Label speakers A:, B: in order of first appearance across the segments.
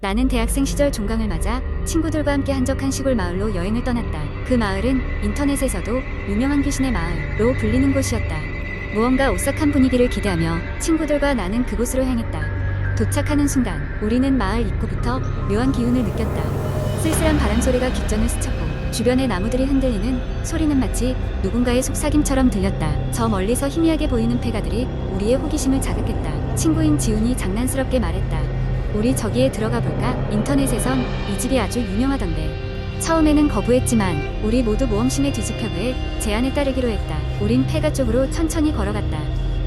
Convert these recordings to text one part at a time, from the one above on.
A: 나는 대학생 시절 종강을 맞아 친구들과 함께 한적한 시골 마을로 여행을 떠났다. 그 마을은 인터넷에서도 유명한 귀신의 마을로 불리는 곳이었다. 무언가 오싹한 분위기를 기대하며 친구들과 나는 그곳으로 향했다. 도착하는 순간 우리는 마을 입구부터 묘한 기운을 느꼈다. 쓸쓸한 바람 소리가 귓전을 스쳤고 주변의 나무들이 흔들리는 소리는 마치 누군가의 속삭임처럼 들렸다. 저 멀리서 희미하게 보이는 폐가들이 우리의 호기심을 자극했다. 친구인 지훈이 장난스럽게 말했다. 우리 저기에 들어가 볼까? 인터넷에선 이 집이 아주 유명하던데. 처음에는 거부했지만 우리 모두 모험심에 뒤집혀 그의 제안에 따르기로 했다. 우린 폐가 쪽으로 천천히 걸어갔다.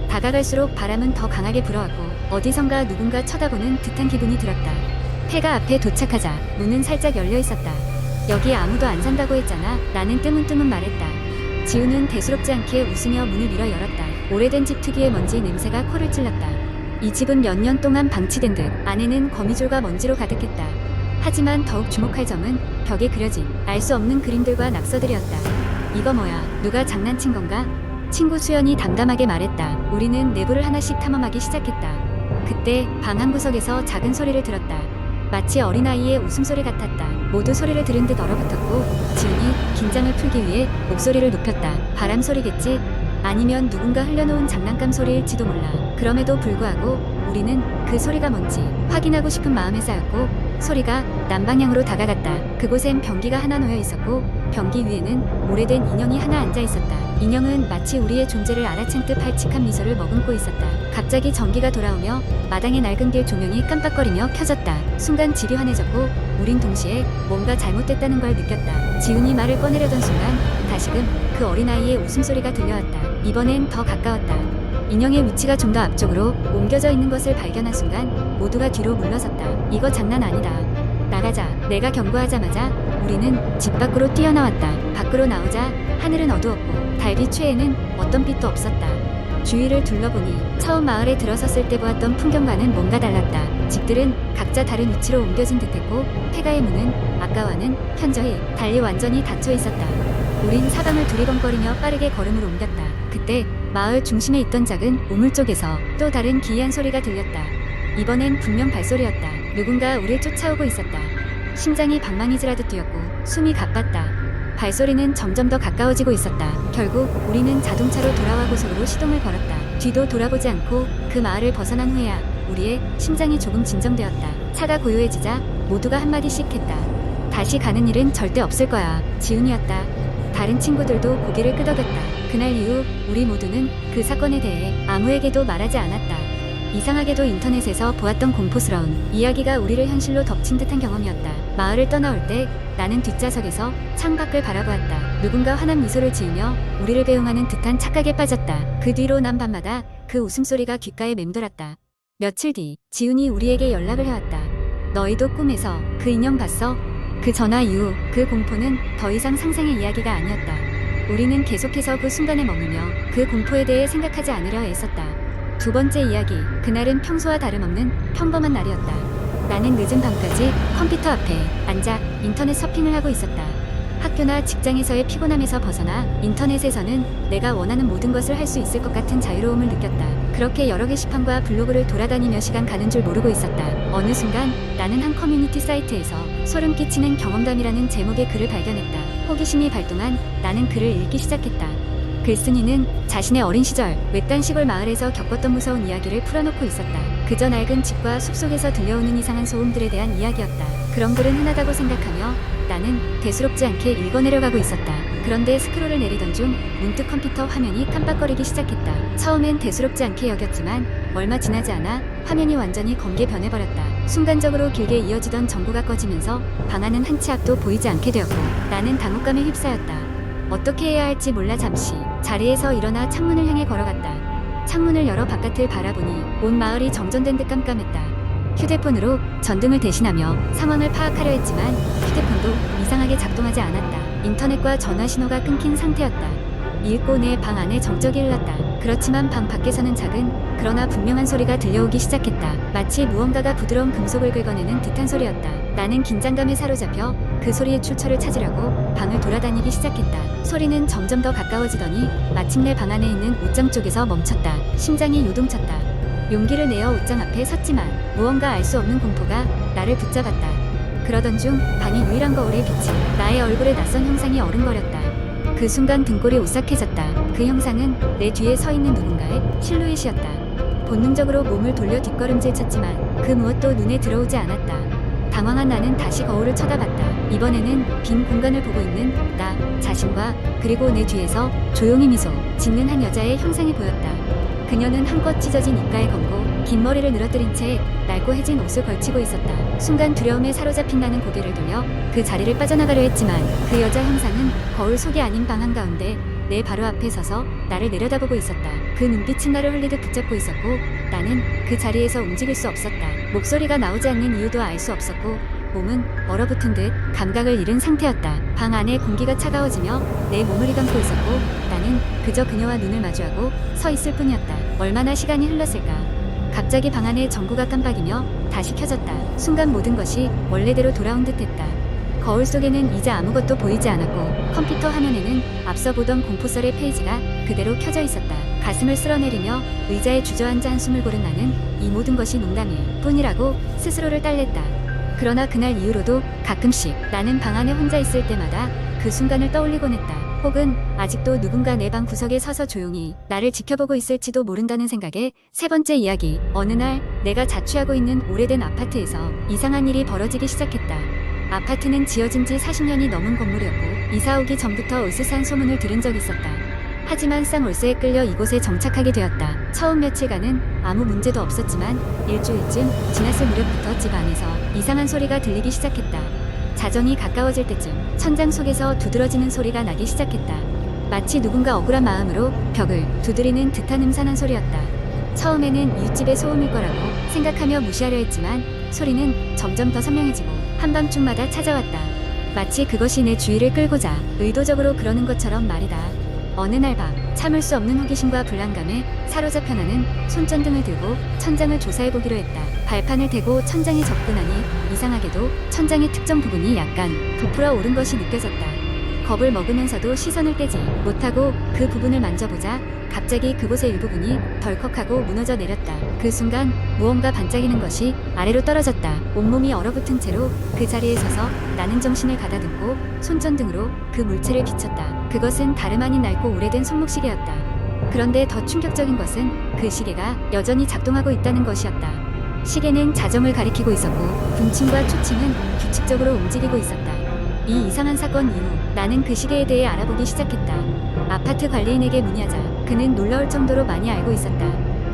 A: 다가갈수록 바람은 더 강하게 불어왔고 어디선가 누군가 쳐다보는 듯한 기분이 들었다. 폐가 앞에 도착하자 문은 살짝 열려 있었다. 여기 아무도 안 산다고 했잖아. 나는 뜨문뜨문 말했다. 지우는 대수롭지 않게 웃으며 문을 밀어 열었다. 오래된 집 특유의 먼지 냄새가 코를 찔렀다. 이 집은 몇 년 동안 방치된 듯 안에는 거미줄과 먼지로 가득했다. 하지만 더욱 주목할 점은 벽에 그려진 알 수 없는 그림들과 낙서들이었다. 이거 뭐야? 누가 장난친 건가? 친구 수연이 담담하게 말했다. 우리는 내부를 하나씩 탐험하기 시작했다. 그때 방 한 구석에서 작은 소리를 들었다. 마치 어린아이의 웃음소리 같았다. 모두 소리를 들은 듯 얼어붙었고 지훈이 긴장을 풀기 위해 목소리를 높였다. 바람 소리겠지? 아니면 누군가 흘려놓은 장난감 소리일지도 몰라. 그럼에도 불구하고 우리는 그 소리가 뭔지 확인하고 싶은 마음에 쌓였고 소리가 남방향으로 다가갔다. 그곳엔 변기가 하나 놓여 있었고 변기 위에는 오래된 인형이 하나 앉아 있었다. 인형은 마치 우리의 존재를 알아챈 듯 발칙한 미소를 머금고 있었다. 갑자기 전기가 돌아오며 마당의 낡은 길 조명이 깜빡거리며 켜졌다. 순간 집이 환해졌고 우린 동시에 뭔가 잘못됐다는 걸 느꼈다. 지훈이 말을 꺼내려던 순간 다시금 그 어린아이의 웃음소리가 들려왔다. 이번엔 더 가까웠다. 인형의 위치가 좀 더 앞쪽으로 옮겨져 있는 것을 발견한 순간 모두가 뒤로 물러섰다. 이거 장난 아니다. 나가자. 내가 경고하자마자 우리는 집 밖으로 뛰어나왔다. 밖으로 나오자 하늘은 어두웠고 달빛 최에는 어떤 빛도 없었다. 주위를 둘러보니 처음 마을에 들어섰을 때 보았던 풍경과는 뭔가 달랐다. 집들은 각자 다른 위치로 옮겨진 듯했고 폐가의 문은 아까와는 현저히 달리 완전히 닫혀 있었다. 우린 사방을 두리번거리며 빠르게 걸음을 옮겼다. 그때 마을 중심에 있던 작은 우물 쪽에서 또 다른 기이한 소리가 들렸다. 이번엔 분명 발소리였다. 누군가 우릴 쫓아오고 있었다. 심장이 방망이질하듯 뛰었고 숨이 가빴다. 발소리는 점점 더 가까워지고 있었다. 결국 우리는 자동차로 돌아와 고속으로 시동을 걸었다. 뒤도 돌아보지 않고 그 마을을 벗어난 후에야 우리의 심장이 조금 진정되었다. 차가 고요해지자 모두가 한마디씩 했다. 다시 가는 일은 절대 없을 거야. 지훈이었다. 다른 친구들도 고개를 끄덕였다. 그날 이후 우리 모두는 그 사건에 대해 아무에게도 말하지 않았다. 이상하게도 인터넷에서 보았던 공포스러운 이야기가 우리를 현실로 덮친 듯한 경험이었다. 마을을 떠나올 때 나는 뒷좌석에서 창밖을 바라보았다. 누군가 환한 미소를 지으며 우리를 배웅하는 듯한 착각에 빠졌다. 그 뒤로 난 밤마다 그 웃음소리가 귓가에 맴돌았다. 며칠 뒤 지훈이 우리에게 연락을 해왔다. 너희도 꿈에서 그 인형 봤어? 그 전화 이후 그 공포는 더 이상 상상의 이야기가 아니었다. 우리는 계속해서 그 순간에 머물며 그 공포에 대해 생각하지 않으려 애썼다. 두 번째 이야기. 그날은 평소와 다름없는 평범한 날이었다. 나는 늦은 밤까지 컴퓨터 앞에 앉아 인터넷 서핑을 하고 있었다. 학교나 직장에서의 피곤함에서 벗어나 인터넷에서는 내가 원하는 모든 것을 할 수 있을 것 같은 자유로움을 느꼈다. 그렇게 여러 게시판과 블로그를 돌아다니며 시간 가는 줄 모르고 있었다. 어느 순간 나는 한 커뮤니티 사이트에서 소름 끼치는 경험담이라는 제목의 글을 발견했다. 호기심이 발동한 나는 글을 읽기 시작했다. 글쓴이는 자신의 어린 시절 외딴 시골 마을에서 겪었던 무서운 이야기를 풀어놓고 있었다. 그저 낡은 집과 숲속에서 들려오는 이상한 소음들에 대한 이야기였다. 그런 글은 흔하다고 생각하며 나는 대수롭지 않게 읽어내려가고 있었다. 그런데 스크롤을 내리던 중 문득 컴퓨터 화면이 깜빡거리기 시작했다. 처음엔 대수롭지 않게 여겼지만 얼마 지나지 않아 화면이 완전히 검게 변해버렸다. 순간적으로 길게 이어지던 전구가 꺼지면서 방 안은 한 치 앞도 보이지 않게 되었고 나는 당혹감에 휩싸였다. 어떻게 해야 할지 몰라 잠시 자리에서 일어나 창문을 향해 걸어갔다. 창문을 열어 바깥을 바라보니 온 마을이 정전된 듯 깜깜했다. 휴대폰으로 전등을 대신하며 상황을 파악하려 했지만 휴대폰도 이상하게 작동하지 않았다. 인터넷과 전화 신호가 끊긴 상태였다. 읽고 내 방 안에 정적이 흘렀다. 그렇지만 방 밖에서는 작은 그러나 분명한 소리가 들려오기 시작했다. 마치 무언가가 부드러운 금속을 긁어내는 듯한 소리였다. 나는 긴장감에 사로잡혀 그 소리의 출처를 찾으려고 방을 돌아다니기 시작했다. 소리는 점점 더 가까워지더니 마침내 방 안에 있는 옷장 쪽에서 멈췄다. 심장이 요동쳤다. 용기를 내어 옷장 앞에 섰지만 무언가 알 수 없는 공포가 나를 붙잡았다. 그러던 중 방의 유일한 거울의 빛이 나의 얼굴에 낯선 형상이 어른거렸다. 그 순간 등골이 오싹해졌다. 그 형상은 내 뒤에 서 있는 누군가의 실루엣이었다. 본능적으로 몸을 돌려 뒷걸음질 쳤지만 그 무엇도 눈에 들어오지 않았다. 당황한 나는 다시 거울을 쳐다봤다. 이번에는 빈 공간을 보고 있는 나 자신과 그리고 내 뒤에서 조용히 미소 짓는 한 여자의 형상이 보였다. 그녀는 한껏 찢어진 입가에 건고 긴 머리를 늘어뜨린 채 낡고 해진 옷을 걸치고 있었다. 순간 두려움에 사로잡힌 나는 고개를 돌려 그 자리를 빠져나가려 했지만 그 여자 형상은 거울 속이 아닌 방 한가운데 내 바로 앞에 서서 나를 내려다보고 있었다. 그 눈빛은 나를 흘리듯 붙잡고 있었고 나는 그 자리에서 움직일 수 없었다. 목소리가 나오지 않는 이유도 알 수 없었고 몸은 얼어붙은 듯 감각을 잃은 상태였다. 방 안에 공기가 차가워지며 내 몸을 휘감고 있었고 나는 그저 그녀와 눈을 마주하고 서 있을 뿐이었다. 얼마나 시간이 흘렀을까? 갑자기 방 안에 전구가 깜빡이며 다시 켜졌다. 순간 모든 것이 원래대로 돌아온 듯했다. 거울 속에는 이제 아무것도 보이지 않았고 컴퓨터 화면에는 앞서 보던 공포설의 페이지가 그대로 켜져 있었다. 가슴을 쓸어내리며 의자에 주저앉아 한숨을 고른 나는 이 모든 것이 농담일 뿐이라고 스스로를 딸랬다. 그러나 그날 이후로도 가끔씩 나는 방 안에 혼자 있을 때마다 그 순간을 떠올리곤 했다. 혹은 아직도 누군가 내 방 구석에 서서 조용히 나를 지켜보고 있을지도 모른다는 생각에 세 번째 이야기. 어느 날 내가 자취하고 있는 오래된 아파트에서 이상한 일이 벌어지기 시작했다. 아파트는 지어진 지 40년이 넘은 건물이었고 이사 오기 전부터 으스스한 소문을 들은 적 있었다. 하지만 쌍올세에 끌려 이곳에 정착하게 되었다. 처음 며칠간은 아무 문제도 없었지만 일주일쯤 지났을 무렵부터 집 안에서 이상한 소리가 들리기 시작했다. 자정이 가까워질 때쯤 천장 속에서 두드러지는 소리가 나기 시작했다. 마치 누군가 억울한 마음으로 벽을 두드리는 듯한 음산한 소리였다. 처음에는 이웃집의 소음일 거라고 생각하며 무시하려 했지만 소리는 점점 더 선명해지고 한밤중마다 찾아왔다. 마치 그것이 내 주의를 끌고자 의도적으로 그러는 것처럼 말이다. 어느 날 밤 참을 수 없는 호기심과 불안감에 사로잡혀 나는 손전등을 들고 천장을 조사해 보기로 했다. 발판을 대고 천장에 접근하니 이상하게도 천장의 특정 부분이 약간 부풀어 오른 것이 느껴졌다. 겁을 먹으면서도 시선을 떼지 못하고 그 부분을 만져보자 갑자기 그곳의 일부분이 덜컥하고 무너져 내렸다. 그 순간 무언가 반짝이는 것이 아래로 떨어졌다. 온몸이 얼어붙은 채로 그 자리에 서서 나는 정신을 가다듬고 손전등으로 그 물체를 비췄다. 그것은 다름 아닌 낡고 오래된 손목시계였다. 그런데 더 충격적인 것은 그 시계가 여전히 작동하고 있다는 것이었다. 시계는 자정을 가리키고 있었고 분침과 초침은 규칙적으로 움직이고 있었다. 이 이상한 사건 이후 나는 그 시계에 대해 알아보기 시작했다. 아파트 관리인에게 문의하자 그는 놀라울 정도로 많이 알고 있었다.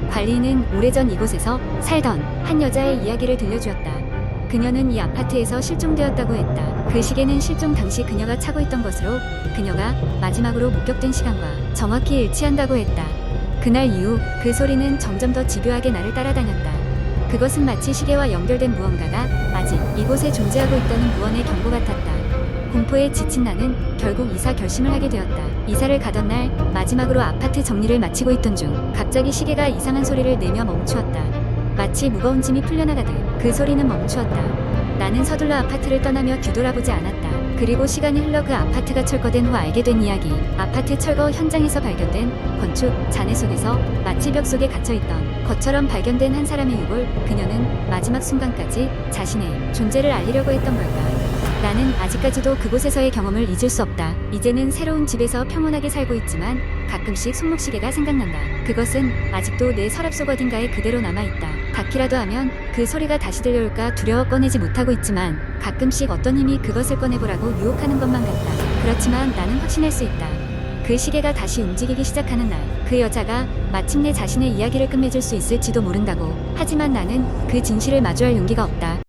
A: 관리인은 오래전 이곳에서 살던 한 여자의 이야기를 들려주었다. 그녀는 이 아파트에서 실종되었다고 했다. 그 시계는 실종 당시 그녀가 차고 있던 것으로 그녀가 마지막으로 목격된 시간과 정확히 일치한다고 했다. 그날 이후 그 소리는 점점 더 집요하게 나를 따라다녔다. 그것은 마치 시계와 연결된 무언가가 아직 이곳에 존재하고 있다는 무언의 경고 같았다. 공포에 지친 나는 결국 이사 결심을 하게 되었다. 이사를 가던 날 마지막으로 아파트 정리를 마치고 있던 중 갑자기 시계가 이상한 소리를 내며 멈추었다. 마치 무거운 짐이 풀려나가듯 그 소리는 멈추었다. 나는 서둘러 아파트를 떠나며 뒤돌아보지 않았다. 그리고 시간이 흘러 그 아파트가 철거된 후 알게 된 이야기. 아파트 철거 현장에서 발견된 건축 잔해 속에서 마치 벽 속에 갇혀있던 것처럼 발견된 한 사람의 유골. 그녀는 마지막 순간까지 자신의 존재를 알리려고 했던 걸까? 나는 아직까지도 그곳에서의 경험을 잊을 수 없다. 이제는 새로운 집에서 평온하게 살고 있지만 가끔씩 손목시계가 생각난다. 그것은 아직도 내 서랍 속 어딘가에 그대로 남아있다. 닿기라도 하면 그 소리가 다시 들려올까 두려워 꺼내지 못하고 있지만 가끔씩 어떤 힘이 그것을 꺼내보라고 유혹하는 것만 같다. 그렇지만 나는 확신할 수 있다. 그 시계가 다시 움직이기 시작하는 날, 그 여자가 마침내 자신의 이야기를 끝맺을 수 있을지도 모른다고. 하지만 나는 그 진실을 마주할 용기가 없다.